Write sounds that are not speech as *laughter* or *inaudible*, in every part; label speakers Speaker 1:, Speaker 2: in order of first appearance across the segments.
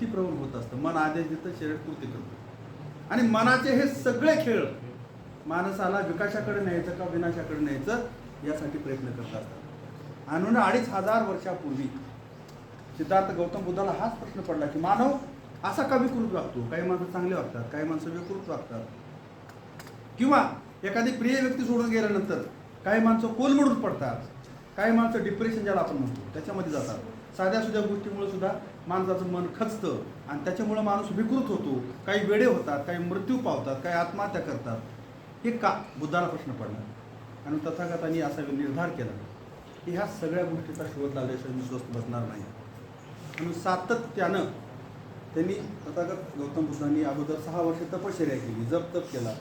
Speaker 1: ती प्रवण होत असतं. मन आदेश देतं शरीर कृती करतं. आणि मनाचे हे सगळे खेळ माणसाला विकासाकडे न्यायचं का विनाशाकडे न्यायचं यासाठी प्रयत्न करत असतात. आणून अडीच हजार वर्षापूर्वी सिद्धार्थ गौतम बुद्धाला हाच प्रश्न पडला की मानव असा का विकृत वागतो? काही माणसं चांगले वागतात काही माणसं विकृत वागतात. किंवा एखादी प्रिय व्यक्ती सोडून गेल्यानंतर काही माणसं कोलमडून पडतात काही माणसं डिप्रेशन ज्याला आपण म्हणतो त्याच्यामध्ये जातात. साध्या सुद्धा गोष्टीमुळे सुद्धा माणसाचं मन खचतं आणि त्याच्यामुळं माणूस विकृत होतो. काही वेडे होतात काही मृत्यू पावतात काही आत्महत्या करतात. हे का? बुद्धाला प्रश्न पडला आणि तथागतांनी असा निर्धार केला. की ह्या सगळ्या गोष्टीचा शोध लावल्याशिवाय मी स्वस्त बसणार नाही. आणि सातत्यानं त्यांनी तथागत गौतम बुद्धांनी अगोदर सहा वर्ष तपश्चर्या केली जप तप केला.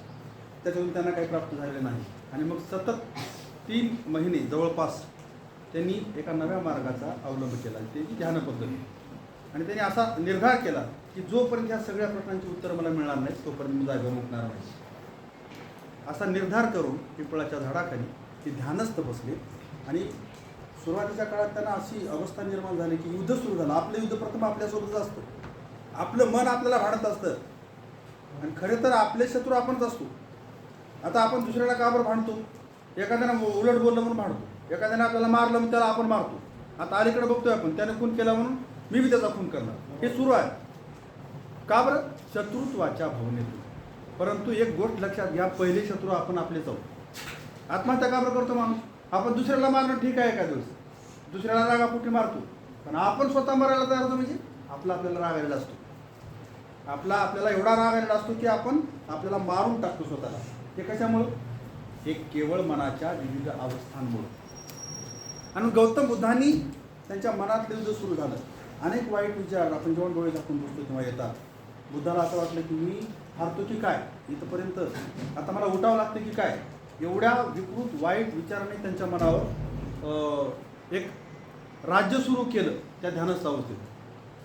Speaker 1: त्याच्यातून त्यांना काही प्राप्त झालेलं नाही. आणि मग सतत तीन महिने जवळपास त्यांनी एका नव्या मार्गाचा अवलंब केला ते ध्यान पद्धती आणि त्यांनी असा निर्धार केला की जोपर्यंत ह्या सगळ्या प्रश्नांची उत्तरं मला मिळणार नाही तोपर्यंत मी जागेवर उठणार नाही. असा निर्धार करून पिंपळाच्या झाडाखाली ते ध्यानस्थ बसले आणि सुरुवातीच्या काळात त्यांना अशी अवस्था निर्माण झाली की युद्ध सुरू झालं. आपलं युद्ध प्रथम आपल्यासोबतच असतं. आपलं मन आपल्याला भाडत असतं. आणि खरे तर आपले शत्रू आपणच असतो. आता आपण दुसऱ्याला का बरं भांडतो? एखाद्यानं उलट बोललं म्हणून भांडतो. एखाद्यानं आपल्याला मारलं म्हणून त्याला आपण मारतो. आता अलीकडे बघतोय आपण त्याने खून केला म्हणून मी बी त्याचा खून करणार. हे सुरू आहे. का बरं? शत्रुत्वाच्या भावनेतून. परंतु एक गोष्ट लक्षात घ्या पहिले शत्रू आपण आपले जाऊ आत्महत्या का बरं करतो माणूस? आपण दुसऱ्याला मारणं ठीक आहे एका दिवस. दुसऱ्याला रागापुटी मारतो? पण आपण स्वतः मरायला तयार होतो म्हणजे आपला आपल्याला राग आलेला असतो. आपला आपल्याला एवढा राग आलेला असतो की आपण आपल्याला मारून टाकतो स्वतःला. हे कशामुळं? हे केवळ मनाच्या विविध अवस्थांमुळं. आणि गौतम बुद्धांनी त्यांच्या मनातलं युद्ध सुरू झालं. अनेक वाईट विचार आपण जेव्हा डोळे झाकून बसतो तेव्हा येतात. बुद्धाला असं वाटलं की मी हारतो की काय? इथंपर्यंत. आता मला उठावं लागतं की काय? एवढ्या विकृत वाईट विचाराने त्यांच्या मनावर एक राज्य सुरू केलं त्या ध्यानस्थ अवस्थेत.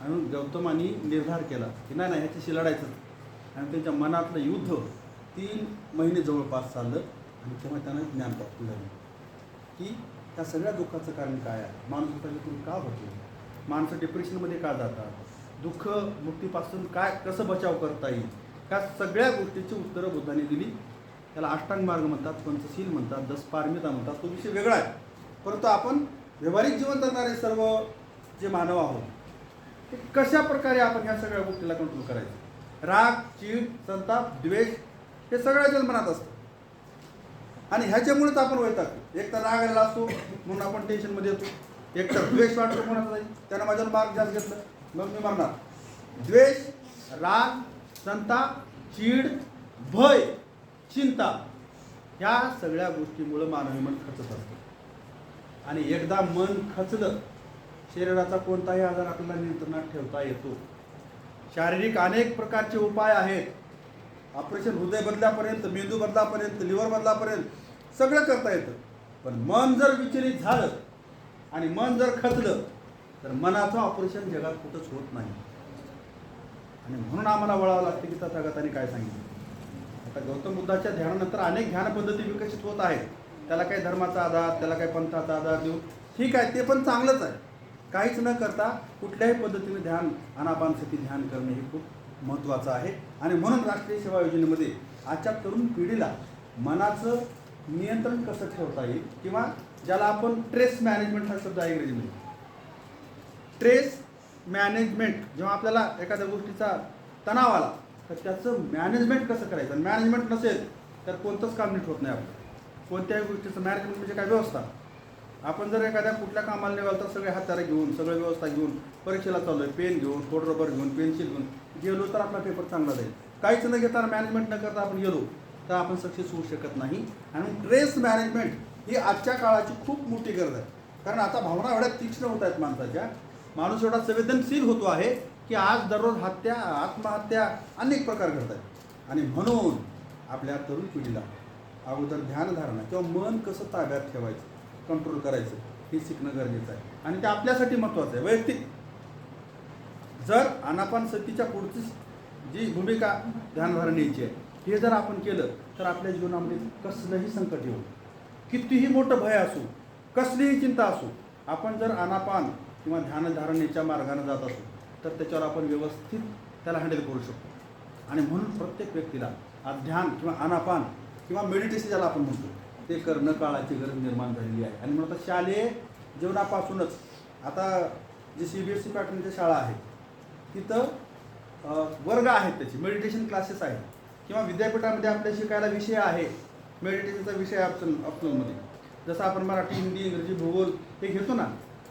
Speaker 1: आणि गौतमांनी निर्धार केला की नाही नाही ह्याच्याशी लढायचं. आणि त्यांच्या मनातलं युद्ध तीन महिने जवळपास चाललं आणि तेव्हा त्यांना ज्ञान प्राप्त झालं. की त्या सगळ्या दुःखाचं कारण काय आहे? माणूस त्याच्यातून का होतो माणसं डिप्रेशनमध्ये का जातात? दुःख मुक्तीपासून काय कसं बचाव करता येईल? ह्या सगळ्या गोष्टीची उत्तरं बुद्धाने दिली. त्याला अष्टांग मार्ग म्हणतात पंचशील म्हणतात दस पारमिता म्हणतात. तो विषय वेगळा आहे. परंतु आपण व्यावहारिक जीवन जगणारे सर्व जे मानव आहोत ते कशा प्रकारे आपण ह्या सगळ्या गोष्टीला कंट्रोल करायचं? राग चीड संताप द्वेष हे सगळ्या मनात असतं. आणि ह्याच्यामुळेच आपण वैतागतो. एक तर राग आलेला असतो म्हणून आपण टेन्शनमध्ये येतो. एक तर द्वेष वाटतो कोणाचा नाही. त्यानं माझ्यावर मार्ग जास्त घेतलं. मग मी मरणार. द्वेष राग संताप चीड भय चिंता ह्या सगळ्या गोष्टीमुळं मानवी मन खचत असतं. आणि एकदा मन खचलं शरीराचा कोणताही आजार आपल्याला नियंत्रणात ठेवता येतो. शारीरिक अनेक प्रकारचे उपाय आहेत. ऑपरेशन हृदय बदल्यापर्यंत मेंदू बदलापर्यंत लिव्हर बदलापर्यंत सगळं करता येतं. पण मन जर विचलित झालं आणि मन जर खचलं तर मनाचं ऑपरेशन जगात कुठंच होत नाही. आणि म्हणून आम्हाला वळावं लागतं की तथागताने काय सांगितलं. आता गौतम बुद्धाच्या ध्यानानंतर अनेक ध्यान पद्धती विकसित होत आहेत. त्याला काही धर्माचा आधार त्याला काही पंथाचा आधार देऊ ठीक आहे ते पण चांगलंच आहे. काहीच न करता कुठल्याही पद्धतीने ध्यान अनापानसती ध्यान करणे हे खूप महत्त्वाचं आहे. आणि म्हणून राष्ट्रीय सेवा योजनेमध्ये आजच्या तरुण पिढीला मनाचं नियंत्रण कसं ठेवता येईल किंवा ज्याला आपण ट्रेस मॅनेजमेंट हा शब्द आहे इंग्रजीमध्ये. ट्रेस मॅनेजमेंट जेव्हा आपल्याला एखाद्या गोष्टीचा तणाव आला तर त्याचं मॅनेजमेंट कसं करायचं? मॅनेजमेंट नसेल तर कोणतंच काम नीट होत नाही आपलं. कोणत्याही गोष्टीचं मॅनेजमेंट म्हणजे काय? व्यवस्था. आपण जर एखाद्या कुठल्या कामाला निघाल तर सगळे हाताला घेऊन सगळं व्यवस्था घेऊन परीक्षेला चालू आहे पेन घेऊन खोड रबर घेऊन पेन्सिल घेऊन गेलो तर आपला पेपर चांगला जाईल. काहीच न घेताना मॅनेजमेंट न करता आपण गेलो तर आपण सक्सेस होऊ शकत नाही. आणि ट्रेस मॅनेजमेंट ही आजच्या काळाची खूप मोठी गरज आहे. कारण आता भावना एवढ्या तीक्ष्ण होत आहेत माणसाच्या. माणूस एवढा संवेदनशील होतो आहे की आज दररोज हत्या आत्महत्या अनेक प्रकार घडत आहेत. आणि म्हणून आपल्या तरुण पिढीला अगोदर ध्यानधारणा किंवा मन कसं ताब्यात ठेवायचं कंट्रोल करायचं हे शिकणं गरजेचं आहे. आणि ते आपल्यासाठी महत्त्वाचं आहे. वैयक्तिक. जर अनापान सतीच्या पुढची जी भूमिका ध्यानधारणेची आहे हे जर आपण केलं तर आपल्या जीवनामध्ये कसलंही संकट येऊ कितीही मोठं भय असू कसलीही चिंता असू आपण जर अनापान किंवा ध्यानधारणेच्या मार्गाने जात असू तर त्याच्यावर आपण व्यवस्थित त्याला हँडल करू शकतो. आणि म्हणून प्रत्येक व्यक्तीला ध्यान किंवा आनापान किंवा मेडिटेशन ज्याला आपण म्हणतो ते करणं काळाची गरज निर्माण झालेली आहे. आणि म्हणून आता शालेय जीवनापासूनच आता जे सी बी एस सी पॅटर्नची शाळा आहे तिथं वर्ग आहेत त्याचे. मेडिटेशन क्लासेस आहेत. किंवा विद्यापीठामध्ये आपल्या शिकायला विषय आहे मेडिटेशनचा विषय ऑप्शन ऑप्शनलमध्ये जसं आपण मराठी हिंदी इंग्रजी भूगोल हे घेतो ना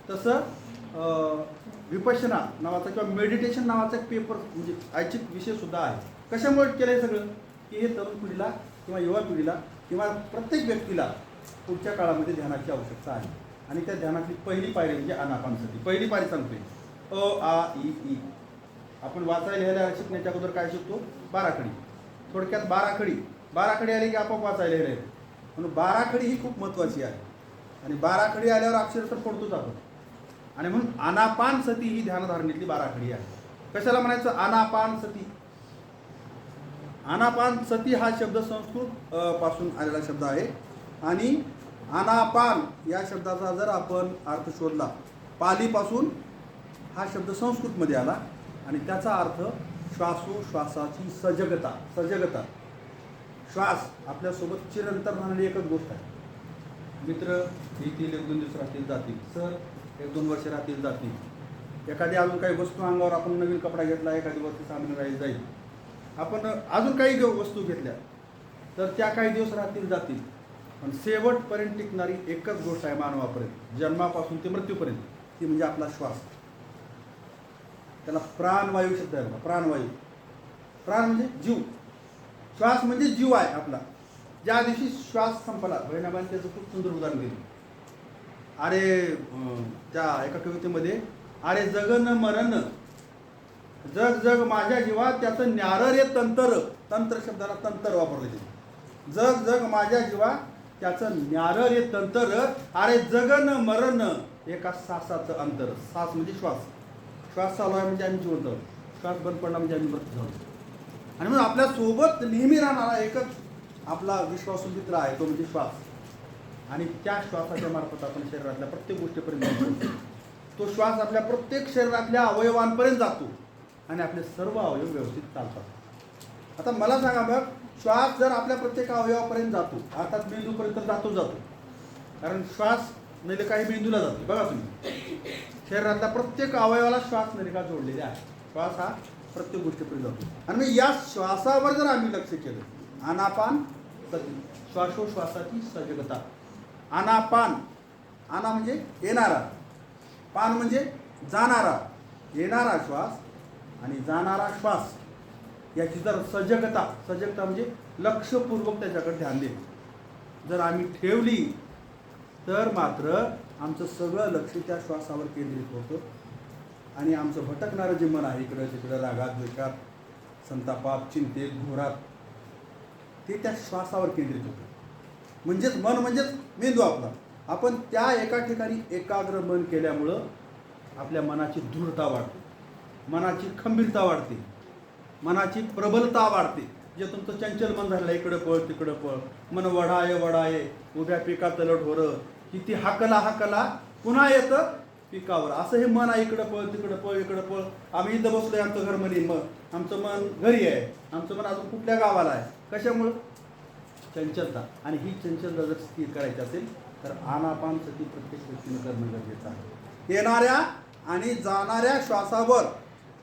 Speaker 1: तसं विपशना नावाचा किंवा मेडिटेशन नावाचा एक पेपर म्हणजे ऐच्छिक विषयसुद्धा आहे. कशामुळे केलं आहे सगळं? की हे तरुण पिढीला किंवा युवा पिढीला किंवा प्रत्येक व्यक्तीला पुढच्या काळामध्ये ध्यानाची आवश्यकता आहे. आणि त्या ध्यानातली पहिली पायरी म्हणजे अनापानसती पहिली पायरी सांगतोय. अ आ इ ई आपण वाचायला लिहायला शिकण्याच्या अगोदर काय शिकतो? बाराखडी थोडक्यात बाराखडी बाराखडी आली की आपोआप वाचायला लिहायला म्हणून बाराखडी ही खूप महत्त्वाची आहे. आणि बाराखडी आल्यावर अक्षर तर पडतोच आपण. आणि म्हणून आनापान सती ही ध्यानधारणेतली बाराखडी आहे. कशाला म्हणायचं? आनापान सती. आनापान सती हा शब्द संस्कृत पासून आलेला शब्द आहे. आणि आनापान या शब्दाचा जर आपण अर्थ शोधला पालीपासून हा शब्द संस्कृतमध्ये आला. आणि त्याचा अर्थ श्वासोश्वासाची सजगता सजगता. श्वास आपल्यासोबत चिरंतर राहणारी एकच गोष्ट आहे. मित्र येतील एक दोन दिवस राहतील जातील. सर एक दोन वर्ष राहतील जातील. एखादी अजून काही वस्तू अंगावर आपण नवीन कपडा घेतला एखादी वस्तू सामने राहील जाईल. आपण अजून काही वस्तू घेतल्या तर त्या काही दिवस राहतील जातील. पण शेवटपर्यंत टिकणारी एकच गोष्ट आहे मानवापर्यंत. जन्मापासून ते मृत्यूपर्यंत. ती म्हणजे आपला श्वास. त्याला प्राणवायू शब्द आहे प्राणवायू. प्राण म्हणजे जीव. श्वास म्हणजे जीव आहे आपला. ज्या दिवशी श्वास संपला बहिणाबाईंनी त्याचं खूप सुंदर उदाहरण दिलं. अरे त्या एका कवितेमध्ये अरे जगन मरण जग जग माझ्या जीवात त्याचं न्यारर हे तंत्र. तंत्र शब्दाला तंतर वापरले ते जग जग माझ्या जीवा त्याचं न्यारर हे तंतर. अरे जगन मरण. एका सासाचं अंतर. सास म्हणजे श्वास. श्वास चालू आहे म्हणजे आम्ही जिवंत श्वास बंद पडला म्हणजे आम्ही मृत्यू झालो. आणि म्हणून आपल्यासोबत नेहमी राहणारा एकच आपला विश्वासू मित्र आहे तो म्हणजे श्वास. आणि त्या श्वासाच्या मार्फत आपण शरीरातल्या प्रत्येक गोष्टीपर्यंत तो श्वास आपल्या प्रत्येक शरीरातल्या अवयवांपर्यंत जातो आणि आपले सर्व अवयव व्यवस्थित चालतात. आता मला सांगा मग श्वास जर आपल्या प्रत्येक अवयवापर्यंत जातो अर्थात मेंदूपर्यंत जातो जातो. कारण श्वास म्हणजे काही मेंदूला जातो बघा तुम्ही. शरीरातल्या प्रत्येक अवयवाला श्वास म्हणजे नलिका जोडलेली आहे? श्वास हा प्रत्येक गोष्टीकडे जातो. आणि मग या श्वासावर जर आम्ही लक्ष केलं आनापान सती श्वासोश्वासाची सजगता. आनापान आना म्हणजे येणारा. पान म्हणजे जाणारा. येणारा श्वास आणि जाणारा श्वास याची जर सजगता सजगता म्हणजे लक्षपूर्वक त्याच्याकडे ध्यान देणे. जर आम्ही ठेवली तर मात्र आमचं सगळं लक्ष त्या श्वासावर केंद्रित होतं. आणि आमचं भटकणारं जे मन आहे इकडं तिकडं रागात द्वेषात संतापात चिंतेत घोरात ते त्या श्वासावर केंद्रित होतं. म्हणजेच मन म्हणजेच मेंदू आपला. आपण त्या एका ठिकाणी एकाग्र मन केल्यामुळं आपल्या मनाची दृढता वाढते. मनाची खंबीरता वाढते. मनाची प्रबलता वाढते. जे तुमचं चंचल मन झालं इकडं पळ तिकडं पळ. मन वढाय वढाय उभ्या पिकात लट किती हाकला हाकला पुन्हा येतं पिकावर. असं हे मन आहे इकडं पळ तिकडं पळ इकडं पळ. आम्ही इथं बसलोय आमचं घर म्हणे मग आमचं मन घरी आहे. आमचं मन अजून कुठल्या गावाला आहे? कशामुळं? चंचलता. आणि ही चंचलता जर स्थिर करायची असेल तर आनापान सती प्रत्येक व्यक्तीनं करणं गरजेचं आहे. येणाऱ्या आणि जाणाऱ्या श्वासावर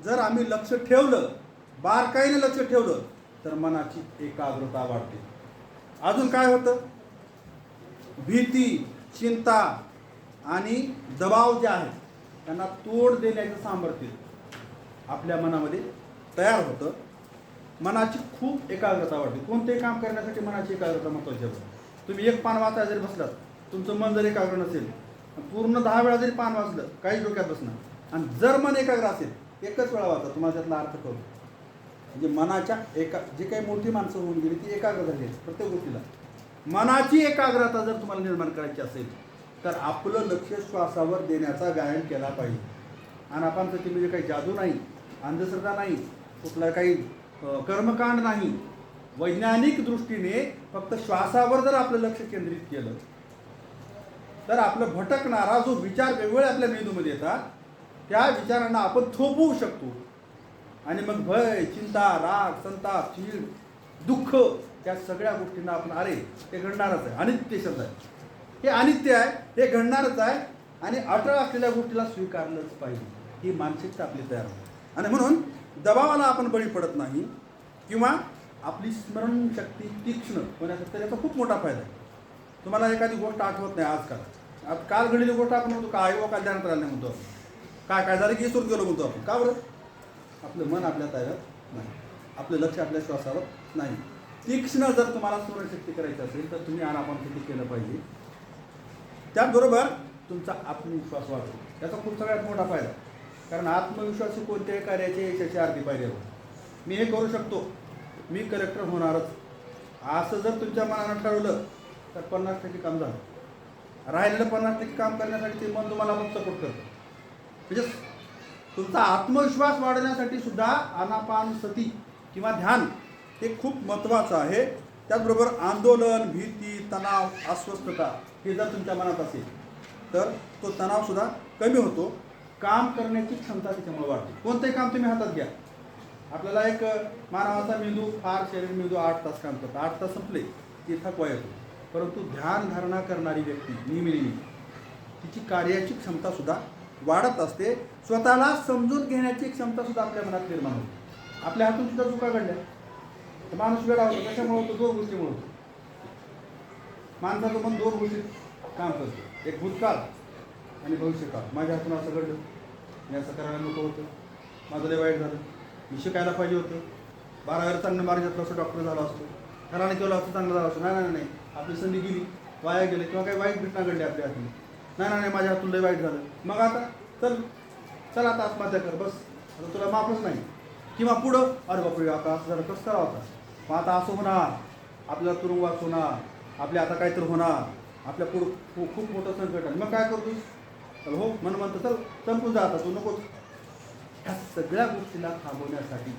Speaker 1: जर आम्ही लक्ष ठेवलं बारकाईने लक्ष ठेवलं तर मनाची एकाग्रता वाढते. अजून काय होतं? भीती चिंता आणि दबाव जे आहेत त्यांना तोड देण्याचं सामर्थ्य आपल्या मनामध्ये तयार होतं. मनाची खूप एकाग्रता वाढते. कोणतेही काम करण्यासाठी मनाची एकाग्रता महत्वाची आहे तुम्ही एक पान वाचा जरी बसलात तुमचं मन जर एकाग्र नसेल पूर्ण दहा वेळा जरी पान वाचलं काही डोक्यात बसणार. आणि जर मन एकाग्र असेल एकच वेळा वाचा तुम्हाला त्यातला अर्थ करू म्हणजे मनाच्या एका जे काही मोठी माणसं होऊन गेली ती एकाग्र झाली प्रत्येक गोष्टीला. मनाची एकाग्रता जर तुम्हाला निर्माण करायची असेल तर आपलं लक्ष श्वासावर देण्याचा व्यायाम केला पाहिजे. आणि आपण त्याची म्हणजे काही जादू नाही अंधश्रद्धा नाही कुठला काही कर्मकांड नाही वैज्ञानिक दृष्टीने फक्त श्वासावर जर आपलं लक्ष केंद्रित केलं तर आपलं भटकणारा जो विचार वेगवेगळे आपल्या मेंदूमध्ये येतात त्या विचारांना आपण थोपवू शकतो. आणि मग भय चिंता राग संताप चीड दुःख या सगळ्या गोष्टींना आपण अरे ते घडणारच आहे अनित्य शब्द आहे. हे अनित्य आहे हे घडणारच आहे आणि अटळ असलेल्या गोष्टीला स्वीकारलंच पाहिजे. ही मानसिकता आपली तयार होते. आणि म्हणून दबावाला आपण बळी पडत नाही किंवा आपली स्मरणशक्ती तीक्ष्ण होण्यासाठी याचा खूप मोठा फायदा आहे. तुम्हाला एखादी गोष्ट आठवत नाही आजकाल. आज काल घडलेली गोष्ट आपण म्हणतो काय व काल ध्यानात राहिलं म्हणतो आपण? काय काय झालं की विसरून गेलो म्हणतो आपण? का बरं? आपलं मन आपल्या ताब्यात नाही. आपलं लक्ष आपल्या श्वासावर नाही. तीक्ष्ण जर तुम्हाला स्मरणशक्ती करायची असेल तर तुम्ही अनापानशक्ती केलं पाहिजे? त्याचबरोबर तुमचा आत्मविश्वास वाढतो. त्याचा खूप सगळ्यात मोठा फायदा. कारण आत्मविश्वास ही कोणत्याही कार्याची यशाची अर्धी पाहिजे मी हे करू शकतो. मी कलेक्टर होणारच. असं जर तुमच्या मनानं ठरवलं तर पन्नास टक्के काम झालं. राहिलेलं पन्नास टक्के काम करण्यासाठी ते मन तुम्हाला मग सपोर्ट करतं. म्हणजे तुमचा आत्मविश्वास वाढवण्यासाठी सुद्धा आनापान सती किंवा ध्यान हे खूप महत्त्वाचं आहे. त्याचबरोबर आंदोलन भीती तणाव अस्वस्थता हे जर तुमच्या मनात असेल तर तो तणावसुद्धा कमी होतो. काम करण्याची क्षमता त्याच्यामुळे वाढते. कोणतंही काम तुम्ही हातात घ्या. आपल्याला एक मानवाचा मेंदू फार शरीर मेंदू आठ तास काम करतो. आठ तास संपले की थकवा येतो परंतु ध्यान धारणा करणारी व्यक्ती नेहमी नेहमी तिची कार्याची क्षमतासुद्धा वाढत असते. स्वतःला समजून घेण्याची क्षमतासुद्धा आपल्या मनात निर्माण होते. आपल्या हातून सुद्धा चुका घडल्या. तर माणूस वेळा होतो. कशामुळे होतो? दोन गोष्टीमुळे होतो. माणसाचं मन दोन गोष्टीत काम करतो. एक भूतकाळ आणि भविष्यकाळ. माझ्या हातून असं घडलं. मी असं करायला नको होतं. माझं लय वाईट झालं. मी शिकायला पाहिजे होतं. बारावीला चांगलं मार्ग घेतला असं डॉक्टर झाला असतो. घराने केलं असं चांगलं झालं असतं. नाही नाही नाही. आपली संधी गेली. वाया गेले. किंवा काही वाईट घटना घडली आपल्या हातून. नाही नाही नाही. माझ्या हातून लय वाईट झालं. मग आता चल. चल आता आत्महत्या कर. बस. आता तुला माफच नाही. किंवा पुढं. अरे बापरे आता असं झालं. कसं करावं आता? मग आता असं होणार. आपल्याला तुरुंगवास होणार. आपल्या आता काहीतरी होणार. आपल्या पुढं खूप खूप मोठं संकट आहे. मग काय करतो हो मन म्हणतं चल संपून जाता तू नकोच. ह्या सगळ्या गोष्टीला थांबवण्यासाठी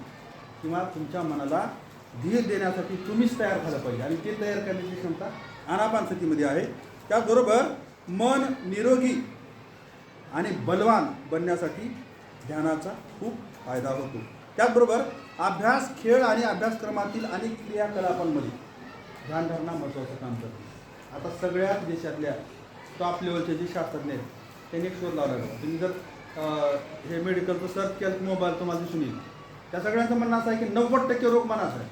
Speaker 1: किंवा तुमच्या मनाला धीर देण्यासाठी तुम्हीच तयार झालं पाहिजे. आणि ते तयार करण्याची क्षमता अनापानसतीमध्ये आहे. त्याचबरोबर मन निरोगी आणि बलवान बनण्यासाठी ध्यानाचा खूप फायदा होतो. त्याचबरोबर अभ्यास खेळ आणि अभ्यासक्रमातील अनेक क्रियाकलापांमध्ये ध्यानधारणा महत्त्वाचं काम करते. आता सगळ्याच देशातल्या टॉप लेवलचे जे शास्त्रज्ञ आहेत त्यांनी एक शोध लावला आहे. तुम्ही जर हे मेडिकलचं सर्च केलं मोबाईल तुम्हाला दिसून येईल. त्या सगळ्यांचं म्हणणं असं आहे की नव्वद टक्के रोग मनाचा आहे.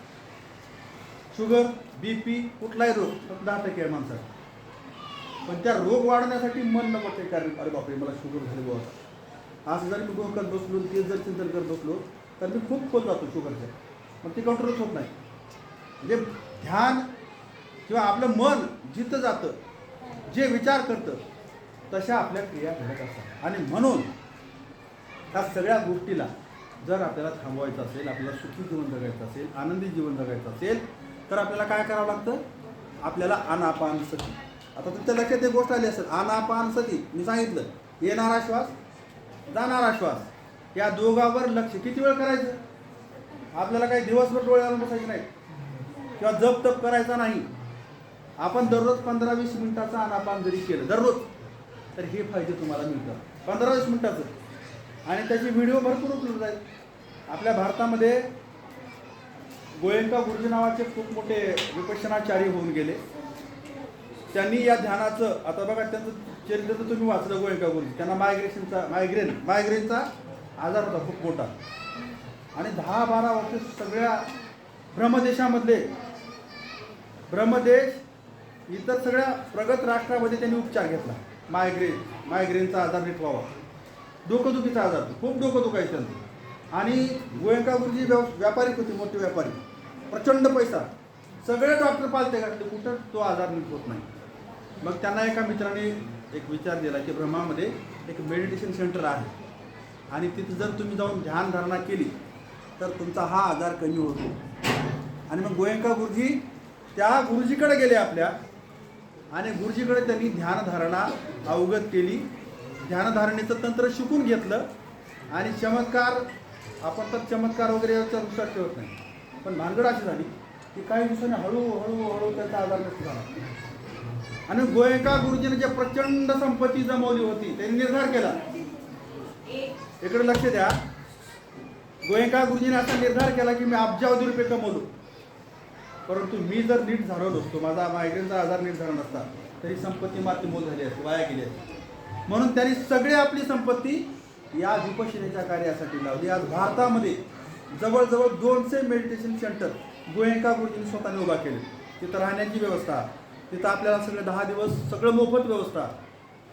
Speaker 1: शुगर बी पी कुठलाही रोग फक्त दहा टक्के आहे माणसाचा पण त्या रोग वाढवण्यासाठी मन नव्वद टक्के कारण अरे बापरे मला शुगर झाली बुवा असं जर मी गोल बसलो ते जर चिंतन करत बसलो तर मी खूप खोल जातो शुगरच्या मग ते कंट्रोलच होत नाही. म्हणजे ध्यान किंवा आपलं मन जिथं जातं जे विचार करतं तशा आपल्या क्रिया घडत असतात. आणि म्हणून या सगळ्या गोष्टीला जर आपल्याला थांबवायचं असेल आपल्याला सुखी जीवन जगायचं असेल आनंदी जीवन जगायचं असेल तर आपल्याला काय करावं लागतं? आपल्याला अनापान सती. आता तुमच्या लक्षात एक गोष्ट आली असेल अनापान सती. मी सांगितलं येणारा श्वास जाणारा श्वास या दोघावर लक्ष. किती वेळ करायचं? आपल्याला काही दिवसभर डोळ्यावर बसायचं नाही. किंवा जप तप करायचा नाही. आपण दररोज पंधरा वीस मिनिटाचं अनापान जरी केलं दररोज तर हे फायदे तुम्हाला मिळतात. पंधरा वीस मिनिटाचं. आणि त्याचे व्हिडिओ भरपूर उपलब्ध आहेत. आपल्या भारतामध्ये गोयंका गुरुजी नावाचे खूप मोठे विपक्षणाचार्य होऊन गेले. त्यांनी या ध्यानाचं आता बघा त्यांचं चरित्र तर तुम्ही वाचलं गोयंका गुरुजी. त्यांना मायग्रेशनचा मायग्रेन मायग्रेनचा आजार होता खूप मोठा. आणि दहा बारा वर्ष सगळ्या ब्रह्मदेशामधले ब्रह्मदेश इतर सगळ्या प्रगत राष्ट्रामध्ये त्यांनी उपचार घेतला. मायग्रेन मायग्रेनचा आजार नीट व्हावा. डोकंदुखीचा आजार. खूप डोकं दुखायचं त्यांचं. आणि गोयंका गुरुजी व्यव व्यापारी होते मोठे व्यापारी. प्रचंड पैसा. सगळे डॉक्टर पालते घातले कुठं? तो आजार नीट होत नाही. मग त्यांना एका मित्राने एक विचार दिला की ब्रह्मामध्ये एक मेडिटेशन सेंटर आहे. आणि तिथं जर तुम्ही जाऊन ध्यानधारणा केली तर तुमचा हा आजार कमी होतो. आणि मग गोयंका गुरुजी त्या गुरुजीकडे गेले आपल्या. आणि गुरुजीकडे त्यांनी ध्यानधारणा अवगत केली. ध्यानधारणेचं तंत्र शिकून घेतलं. आणि चमत्कार आपण तर चमत्कार वगैरे याचा विश्वास ठेवत नाही. पण भानगड अशी झाली की काही दिवसांनी हळूहळू हळू त्याचा आधार नष्ट झाला आणि गोयंका गुरुजीने जे प्रचंड संपत्ती जमवली होती त्यांनी निर्धार केला. इकडे लक्ष द्या. गोयंका गुरुजीने असा निर्धार केला की मी अब्जावधी रुपये कमवलो. परंतु मी जर नीट झालो नसतो माझा मायग्रेनचा आजार नीट झाला नसता तरी संपत्ती माती मोल झाली असते वाया गेली असते. म्हणून त्यांनी सगळी आपली संपत्ती या विपश्यनेच्या कार्यासाठी लावली. आज भारतामध्ये जवळजवळ दोनशे मेडिटेशन सेंटर गोयंका गुरुजींनी स्वतःने उभा केले. तिथं राहण्याची व्यवस्था तिथं आपल्याला सगळं दहा दिवस सगळं मोफत व्यवस्था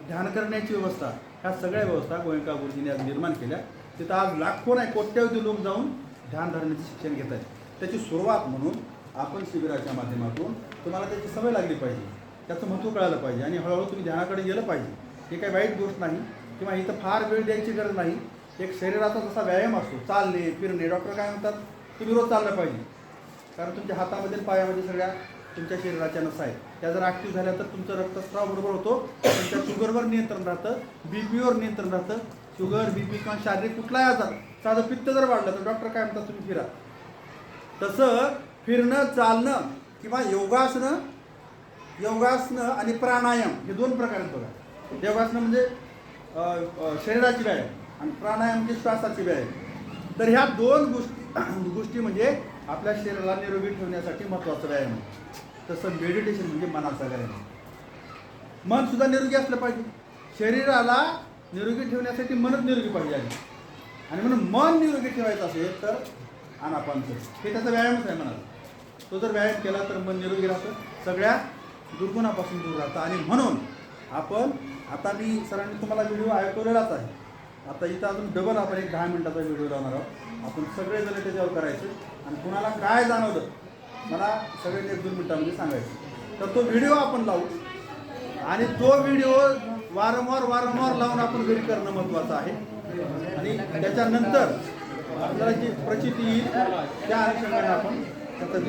Speaker 1: ध्यान करण्याची व्यवस्था ह्या सगळ्या व्यवस्था गोयंका गुरुजींनी आज निर्माण केल्या. तिथं आज लाखो नाही कोट्यावधी लोक जाऊन ध्यान धरण्याचे शिक्षण घेत आहेत त्याची सुरुवात म्हणून आपण शिबिराच्या माध्यमातून तुम्हाला त्याची सवय लागली पाहिजे. त्याचं महत्त्व कळालं पाहिजे आणि हळूहळू तुम्ही ध्यानाकडे गेलं पाहिजे. हे काही वाईट गोष्ट नाही किंवा इथं फार वेळ द्यायची गरज नाही. एक शरीराचा जसा व्यायाम असतो चालणे फिरणे डॉक्टर काय म्हणतात? तुम्ही रोज चाललं पाहिजे. कारण तुमच्या हातामध्ये पायामध्ये सगळ्या तुमच्या शरीराच्या नसा आहेत. त्या जर ॲक्टिव्ह झाल्या तर तुमचं रक्तस्राव बरोबर होतो. तुमच्या शुगरवर नियंत्रण राहतं. बी पीवर नियंत्रण राहतं. शुगर बी पी किंवा शारीरिक कुठलाही आजार साधं पित्त जर वाढलं तर डॉक्टर काय म्हणतात? तुम्ही फिरा. तसं फिरणं चालणं किंवा योगासनं योगासनं आणि प्राणायाम हे दोन प्रकार आहेत बघा. योगासनं म्हणजे शरीराची व्यायाम आणि प्राणायाम म्हणजे श्वासाची व्यायाम. तर ह्या दोन गोष्टी *clears throat* गोष्टी म्हणजे आपल्या शरीराला निरोगी ठेवण्यासाठी महत्त्वाचं व्यायाम आहे. तसं मेडिटेशन म्हणजे मनाचा व्यायाम मन सुद्धा निरोगी असलं पाहिजे. शरीराला निरोगी ठेवण्यासाठी मनच निरोगी पाहिजे आहे आणि म्हणून मन निरोगी ठेवायचं असेल तर आनापानचं. हे त्याचा व्यायामच आहे मनाला तो जर व्यायाम केला तर मन निरोगी राहतं. सगळ्या दुर्गुणापासून दूर राहतं. आणि म्हणून आपण आता मी सरांनी तुम्हाला व्हिडिओ ऐकवलेलाच आहे. आता इथं अजून डबल आपण एक दहा मिनिटाचा व्हिडिओ लावणार आहोत. आपण सगळेजण त्याच्यावर करायचे. आणि कुणाला काय जाणवलं मला सगळे एक दोन मिनिटामध्ये सांगायचं. तर तो व्हिडिओ आपण लावू. आणि तो व्हिडिओ वारंवार वारंवार लावून आपण घरी करणं महत्त्वाचं आहे. आणि त्याच्यानंतर आपल्याला जी प्रचिती येईल त्या अनुषंगाने आपण त्याचा